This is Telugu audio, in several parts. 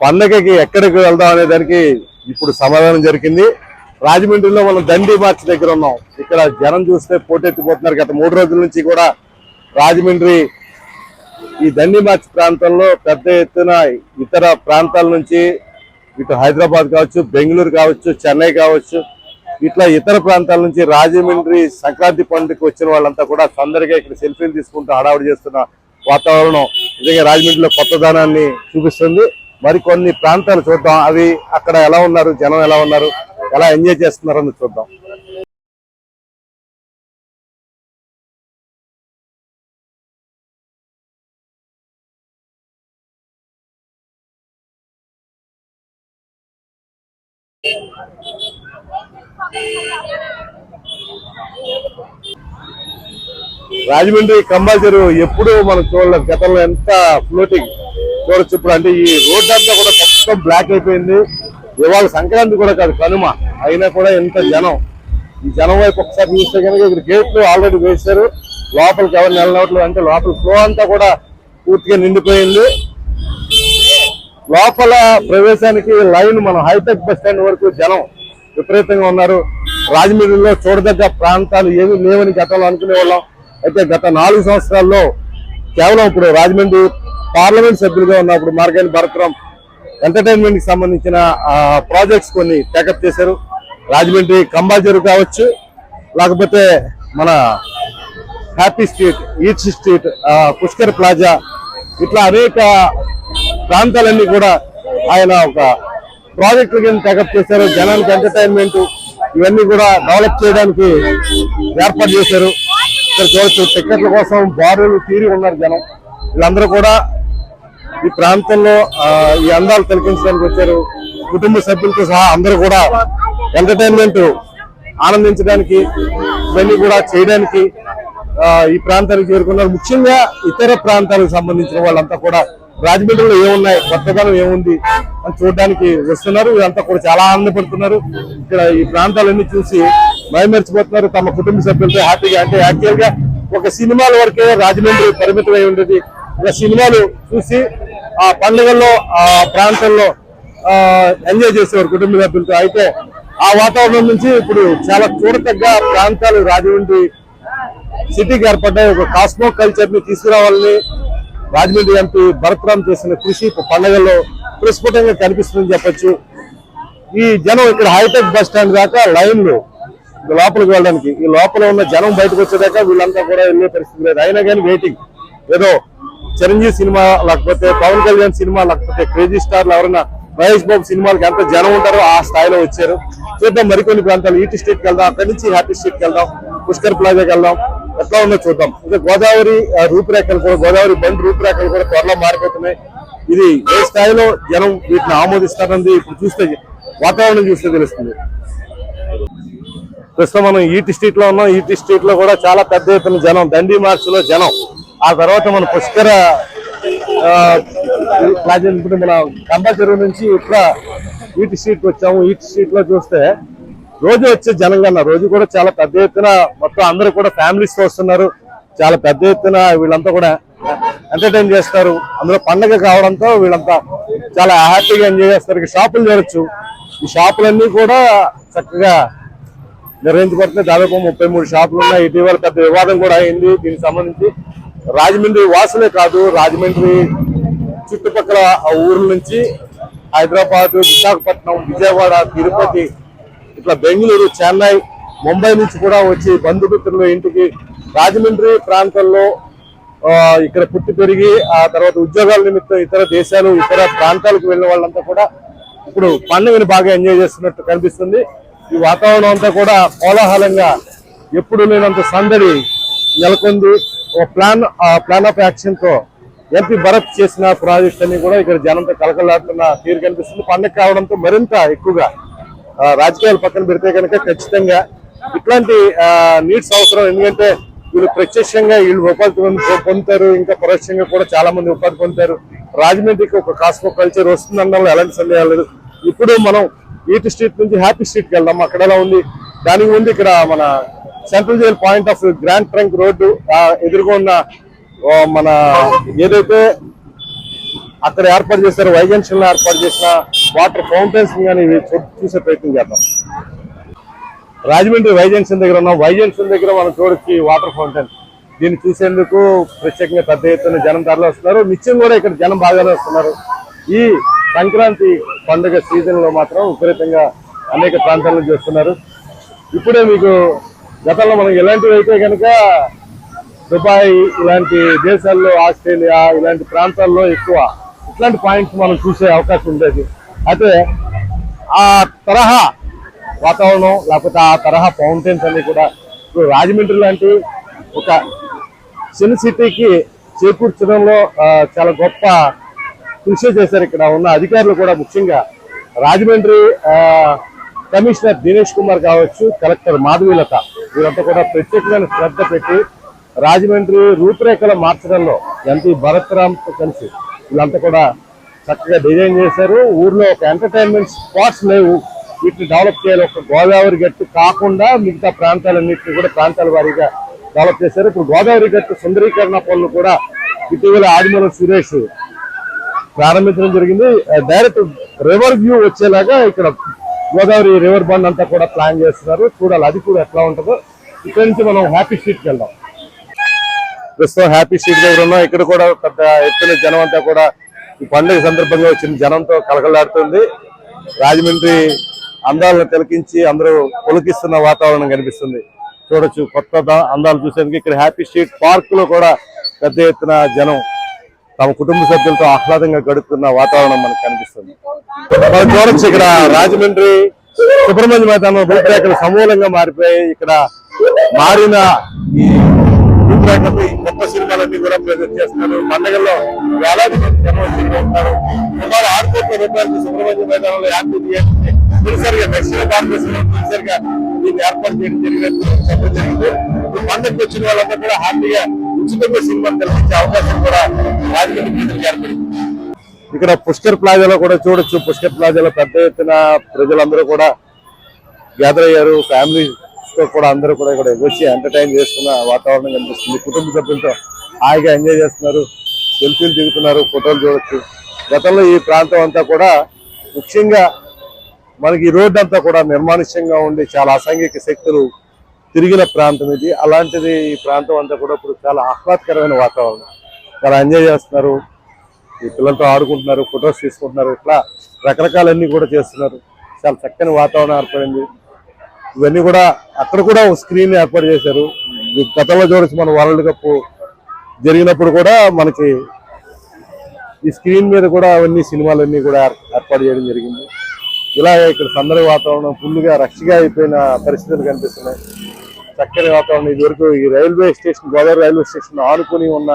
పండగకి ఎక్కడికి వెళ్దాం అనే దానికి ఇప్పుడు సమాధానం జరిగింది. రాజమండ్రిలో మనం దండి మార్చ్ దగ్గర ఉన్నాం. ఇక్కడ జనం చూస్తే పోటెత్తిపోతున్నారు. గత మూడు రోజుల నుంచి కూడా రాజమండ్రి ఈ దండి మార్చ్ ప్రాంతంలో పెద్ద ఎత్తున ఇతర ప్రాంతాల నుంచి ఇటు హైదరాబాద్ కావచ్చు బెంగళూరు కావచ్చు చెన్నై కావచ్చు ఇట్లా ఇతర ప్రాంతాల నుంచి రాజమండ్రి సంక్రాంతి పండుగకి వచ్చిన వాళ్ళంతా కూడా తొందరగా ఇక్కడ సెల్ఫీలు తీసుకుంటూ హడావుడి చేస్తున్న వాతావరణం. నిజంగా రాజమండ్రిలో కొత్తదనాన్ని చూపిస్తుంది. మరి కొన్ని ప్రాంతాలు చూద్దాం. అవి అక్కడ ఎలా ఉన్నారు జనం ఎలా ఉన్నారు ఎలా ఎంజాయ్ చేస్తున్నారు అని చూద్దాం. రాజమండ్రి కంబాల్ చెరువు ఎప్పుడు మనం చూడలేదు. గతంలో ఎంత ఫ్లోటింగ్ చూడొచ్చు ఇప్పుడు అంటే ఈ రోడ్ అంతా కూడా మొత్తం బ్లాక్ అయిపోయింది. ఇవాళ సంక్రాంతి కూడా కాదు కనుమ. అయినా కూడా ఎంత జనం. ఈ జనం వైపు ఒకసారి చూస్తే కనుక ఇక్కడ గేట్లు ఆల్రెడీ వేశారు. లోపలికి ఎవరు నెలనవట్లేదు అంటే లోపల ఫ్లో అంతా కూడా పూర్తిగా నిండిపోయింది. లోపల ప్రవేశానికి లైన్ మనం హైటెక్ బస్ స్టాండ్ వరకు జనం విపరీతంగా ఉన్నారు. రాజమండ్రిలో చూడదగ్గ ప్రాంతాలు ఏమీ లేవని గతంలో అనుకునే వాళ్ళం అయితే గత నాలుగు సంవత్సరాల్లో కేవలం ఇప్పుడు రాజమండ్రి పార్లమెంట్ సభ్యులుగా ఉన్నప్పుడు మార్గాని భరతరాం ఎంటర్టైన్మెంట్కి సంబంధించిన ప్రాజెక్ట్స్ కొన్ని టేకప్ చేశారు. రాజమండ్రి కంబాజరు కావచ్చు లేకపోతే మన happy street eat street Pushkar plaza ఇట్లా అనేక ప్రాంతాలన్నీ కూడా ఆయన ఒక ప్రాజెక్టుల కింద టేకప్ చేశారు. జనానికి ఎంటర్టైన్మెంట్ ఇవన్నీ కూడా డెవలప్ చేయడానికి ఏర్పాటు చేశారు. ఇక్కడ చూడొచ్చు టికెట్ల కోసం బారులు తీరి ఉన్నారు జనం. వీళ్ళందరూ కూడా ఈ ప్రాంతంలో ఈ అందాలు తిలకించడానికి వచ్చారు. కుటుంబ సభ్యులతో సహా అందరూ కూడా ఎంటర్టైన్మెంట్ ఆనందించడానికి ఇవన్నీ కూడా చేయడానికి ఈ ప్రాంతానికి చేరుకున్నారు. ముఖ్యంగా ఇతర ప్రాంతాలకు సంబంధించిన వాళ్ళంతా కూడా రాజమండ్రిలో ఏమున్నాయి కొత్తదనం ఏముంది అని చూడడానికి వస్తున్నారు. వీళ్ళంతా కూడా చాలా ఆనందపడుతున్నారు. ఇక్కడ ఈ ప్రాంతాలన్నీ చూసి మైమర్చిపోతున్నారు. తమ కుటుంబ సభ్యులతో హ్యాపీగా అంటే యాక్చువల్గా ఒక సినిమాల వరకే రాజమండ్రి పరిమితమై ఉండేది. ఇలా సినిమాలు చూసి ఆ పండుగల్లో ఆ ప్రాంతంలో ఎంజాయ్ చేసేవారు కుటుంబ సభ్యులతో. అయితే ఆ వాతావరణం నుంచి ఇప్పుడు చాలా చూడతగ్గ ప్రాంతాలు రాజమండ్రి సిటీకి ఏర్పడ్డాయి. ఒక కాస్మో కల్చర్ని తీసుకురావాలని రాజమండ్రి ఎంపీ భరత్రామ్ చేసిన కృషి ఇప్పుడు పండుగల్లో ప్రస్ఫుటంగా కనిపిస్తుందని చెప్పొచ్చు. ఈ జనం ఇక్కడ హైటెక్ బస్ స్టాండ్ దాకా లైన్లు లోపలికి వెళ్ళడానికి ఈ లోపల ఉన్న జనం బయటకు వచ్చేదాకా వీళ్ళంతా కూడా వెళ్ళే పరిస్థితి లేదు. అయినా కానీ వెయిటింగ్. ఏదో చిరంజీవి సినిమా లేకపోతే పవన్ కళ్యాణ్ సినిమా లేకపోతే క్రేజీ స్టార్లు ఎవరైనా మహేష్ బాబు సినిమాలకు ఎంత జనం ఉంటారో ఆ స్థాయిలో వచ్చారు. చూద్దాం మరికొన్ని ప్రాంతాలు. ఈటీ స్ట్రీట్కి వెళ్దాం అక్కడి నుంచి హ్యాపీ స్ట్రీట్కి వెళ్దాం పుష్కర్ ప్లాజాకి వెళ్దాం. ఎట్లా ఉందో చూద్దాం. ఇంకా గోదావరి రూపురేఖలు కూడా గోదావరి బండ్ రూపురేఖలు కూడా త్వరలో మారిపోతున్నాయి. ఇది ఏ స్థాయిలో జనం వీటిని ఆమోదిస్తారన్నది ఇప్పుడు చూస్తే వాతావరణం చూస్తే తెలుస్తుంది. ప్రస్తుతం మనం ఈటీ స్ట్రీట్లో ఉన్నాం. ఈటీ స్ట్రీట్లో కూడా చాలా పెద్ద ఎత్తున జనం దండి మార్చ్లో జనం. ఆ తర్వాత మన పుష్కర ఆ, ఇప్పుడు మన కంబా చెరువు నుంచి ఇట్లా ఈటీ స్ట్రీట్ వచ్చాము. ఈటీ స్ట్రీట్లో చూస్తే రోజు వచ్చే జనం కన్నా రోజు కూడా చాలా పెద్ద ఎత్తున మొత్తం అందరూ కూడా ఫ్యామిలీస్తో వస్తున్నారు. చాలా పెద్ద ఎత్తున వీళ్ళంతా కూడా ఎంటర్టైన్ చేస్తారు. అందులో పండగ కావడంతో వీళ్ళంతా చాలా హ్యాపీగా ఎంజాయ్ చేస్తారు. షాపులు చూడొచ్చు ఈ షాపులన్నీ కూడా చక్కగా నిర్వహించబడుతున్నాయి. దాదాపు ముప్పై మూడు షాపులు ఉన్నాయి. ఇటీవల పెద్ద వివాదం కూడా అయింది. దీనికి సంబంధించి రాజమండ్రి వాసులే కాదు రాజమండ్రి చుట్టుపక్కల ఆ ఊర్ల నుంచి హైదరాబాద్ విశాఖపట్నం విజయవాడ తిరుపతి ఇట్లా బెంగళూరు చెన్నై ముంబై నుంచి కూడా వచ్చి బంధుమిత్రుల ఇంటికి రాజమండ్రి ప్రాంతంలో ఇక్కడ పుట్టి పెరిగి ఆ తర్వాత ఉద్యోగాల నిమిత్తం ఇతర దేశాలు ఇతర ప్రాంతాలకు వెళ్ళిన వాళ్ళంతా కూడా ఇప్పుడు పండుగని బాగా ఎంజాయ్ చేస్తున్నట్టు కనిపిస్తుంది. ఈ వాతావరణం అంతా కూడా కోలాహలంగా ఎప్పుడు లేనంత సందడి నెలకొంది. ఒక ప్లాన్ ఆ ప్లాన్ ఆఫ్ యాక్షన్తో ఎంపీ భరత్ చేసిన ప్రాజెక్ట్ అన్ని కూడా ఇక్కడ జనంతో కలకలాడుతున్న తీరు కనిపిస్తుంది. పండుగ కావడంతో మరింత ఎక్కువగా రాజకీయాలు పక్కన పెడితే కనుక ఖచ్చితంగా ఇట్లాంటి నీడ్స్ అవసరం. ఎందుకంటే వీళ్ళు ప్రత్యక్షంగా వీళ్ళు ఉపాధి పొందుతారు. ఇంకా పరోక్షంగా కూడా చాలా మంది ఉపాధి పొందుతారు. రాజమండ్రికి ఒక కాస్మో కల్చర్ వస్తుందన్న ఎలాంటి సందేహాలు లేదు. ఇప్పుడు మనం ఈట్ స్ట్రీట్ నుంచి హ్యాపీ స్ట్రీట్కి వెళ్దాం. అక్కడ ఎలా ఉంది? దానికి ముందు ఇక్కడ మన central jail point of grand trunk road ఎదుర్కొన్న మన ఏదైతే అక్కడ ఏర్పాటు చేశారు వై ఏర్పాటు చేసిన వాటర్ ఫౌంటైన్స్ కానీ చూసే ప్రయత్నం చేద్దాం. రాజమండ్రి వై దగ్గర ఉన్నాం వై దగ్గర మనం చూడొచ్చు వాటర్ ఫౌంటైన్. దీన్ని చూసేందుకు ప్రత్యేకంగా పెద్ద ఎత్తున జనం తరలి వస్తున్నారు. నిత్యం కూడా ఇక్కడ జనం బాగానే వస్తున్నారు. ఈ సంక్రాంతి పండుగ సీజన్లో మాత్రం విపరీతంగా అనేక ప్రాంతాల నుంచి వస్తున్నారు ఇప్పుడే మీకు గతంలో మనం ఇలాంటివి అయితే కనుక దుబాయ్ ఇలాంటి దేశాల్లో ఆస్ట్రేలియా ఇలాంటి ప్రాంతాల్లో ఎక్కువ ఇట్లాంటి పాయింట్స్ మనం చూసే అవకాశం ఉండేది. అయితే ఆ తరహా వాతావరణం లేకపోతే ఆ తరహా ఫౌంటైన్స్ అన్ని కూడా ఇప్పుడు రాజమండ్రి లాంటి ఒక చిన్న సిటీకి చేకూర్చడంలో చాలా గొప్ప కృషి చేశారు ఇక్కడ ఉన్న అధికారులు కూడా ముఖ్యంగా రాజమండ్రి కమిషనర్ దినేష్ కుమార్ కావచ్చు కలెక్టర్ మాధవీలత. వీరంతా కూడా ప్రత్యేకమైన శ్రద్ధ పెట్టి రాజమండ్రి రూపురేఖలు మార్చడంలో ఎంపీ భరత్రామ్తో కలిసి వీళ్ళంతా కూడా చక్కగా డిజైన్ చేశారు. ఊర్లో ఒక ఎంటర్టైన్మెంట్ స్పాట్స్ లేవు. వీటిని డెవలప్ చేయాలి. ఒక గోదావరి గట్టు కాకుండా మిగతా ప్రాంతాలన్నింటినీ కూడా ప్రాంతాల వారీగా డెవలప్ చేశారు. ఇప్పుడు గోదావరి గట్టు సుందరీకరణ పనులు కూడా ఇటీవల ఆదిమూలం సురేష్ ప్రారంభించడం జరిగింది. డైరెక్ట్ రివర్ వ్యూ వచ్చేలాగా ఇక్కడ గోదావరి రివర్ బండ్ అంతా కూడా ప్లాన్ చేస్తున్నారు. చూడాలి అది కూడా ఎట్లా ఉంటుందో. ఇక్కడ నుంచి మనం హ్యాపీ స్ట్రీట్కి వెళ్దాం. ప్రస్తుతం హ్యాపీ స్ట్రీట్ దగ్గర ఉన్నాం. ఇక్కడ కూడా పెద్ద ఎత్తున జనం అంతా కూడా ఈ పండుగ సందర్భంగా వచ్చిన జనంతో కలకలాడుతుంది రాజమండ్రి అందాలను తిలకించి అందరూ పులకిస్తున్న వాతావరణం కనిపిస్తుంది. చూడొచ్చు కొత్త అందాలు చూసేందుకు ఇక్కడ హ్యాపీ స్ట్రీట్ పార్క్లో కూడా పెద్ద ఎత్తున జనం తమ కుటుంబ సభ్యులతో ఆహ్లాదంగా గడుపుతున్న వాతావరణం మనకు కనిపిస్తుంది. మనం చూడొచ్చు ఇక్కడ రాజమండ్రి సుబ్రహ్మణ్య మైదానం రూపురేఖలు సమూలంగా మారిపోయి ఇక్కడ మారిన ఈ రూపురేఖలు గొప్ప సినిమాలన్నీ కూడా ప్రజెంట్ చేస్తున్నారు. పండుగల్లో వేలాది మంది జనం వచ్చి ఉంటారు సుమారు ఆరు కోట్ల రూపాయలకి సుబ్రహ్మణ్య మైదానంలో యాభై థియేటర్ని తొలిసారిగా దక్షిణ భారతదేశంలో తొలిసారిగా దీన్ని ఏర్పాటు చేయడం జరిగినట్టు చెప్పడం జరిగింది. పండుగకు వచ్చిన వాళ్ళందరూ కూడా హ్యాపీగా ఉచితంగా సినిమాలు అవకాశం కూడా రాజకీయ ఏర్పడింది. ఇక్కడ పుష్కర్ ప్లాజాలో కూడా చూడొచ్చు. పుష్కర్ ప్లాజాలో పెద్ద ఎత్తున ప్రజలందరూ కూడా గ్యాదర్ అయ్యారు. ఫ్యామిలీతో తో కూడా అందరూ కూడా ఇక్కడ వచ్చి ఎంటర్టైన్ చేస్తున్న వాతావరణం కనిపిస్తుంది. కుటుంబ సభ్యులతో హాయిగా ఎంజాయ్ చేస్తున్నారు. సెల్ఫీలు దిగుతున్నారు. ఫోటోలు చూడొచ్చు. గతంలో ఈ ప్రాంతం అంతా కూడా ముఖ్యంగా మనకి ఈ రోడ్డు అంతా కూడా నిర్మానుష్యంగా ఉండి చాలా అసాంఘిక శక్తులు తిరిగిన ప్రాంతం ఇది. అలాంటిది ఈ ప్రాంతం అంతా కూడా ఇప్పుడు చాలా ఆహ్లాదకరమైన వాతావరణం. చాలా ఎంజాయ్ చేస్తున్నారు. ఈ పిల్లలతో ఆడుకుంటున్నారు ఫొటోస్ తీసుకుంటున్నారు. ఇట్లా రకరకాలన్నీ కూడా చేస్తున్నారు. చాలా చక్కని వాతావరణం ఏర్పడింది. ఇవన్నీ కూడా అక్కడ కూడా ఒక స్క్రీన్ ఏర్పాటు చేశారు. ఈ గతంలో చూడొచ్చు మన వరల్డ్ కప్ జరిగినప్పుడు కూడా మనకి ఈ స్క్రీన్ మీద కూడా అవన్నీ సినిమాలన్నీ కూడా ఏర్పాటు చేయడం జరిగింది. ఇలా ఇక్కడ సందడి వాతావరణం ఫుల్గా రష్గా అయిపోయిన పరిస్థితులు కనిపిస్తున్నాయి. చక్కని వాతావరణం ఇది వరకు ఈ railway station Godavari railway station ఆనుకుని ఉన్న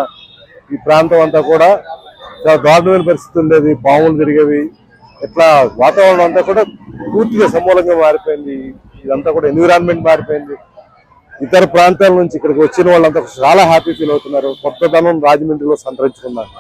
ఈ ప్రాంతం అంతా కూడా చాలా దారుణమైన పరిస్థితి ఉండేది. పాములు తిరిగేవి. ఇట్లా వాతావరణం అంతా కూడా పూర్తిగా సమూలంగా మారిపోయింది. ఇదంతా కూడా ఎన్విరాన్మెంట్ మారిపోయింది. ఇతర ప్రాంతాల నుంచి ఇక్కడికి వచ్చిన వాళ్ళంతా చాలా హ్యాపీ ఫీల్ అవుతున్నారు. కొత్తదనం రాజమండ్రిలో సంతరించుకున్నారు.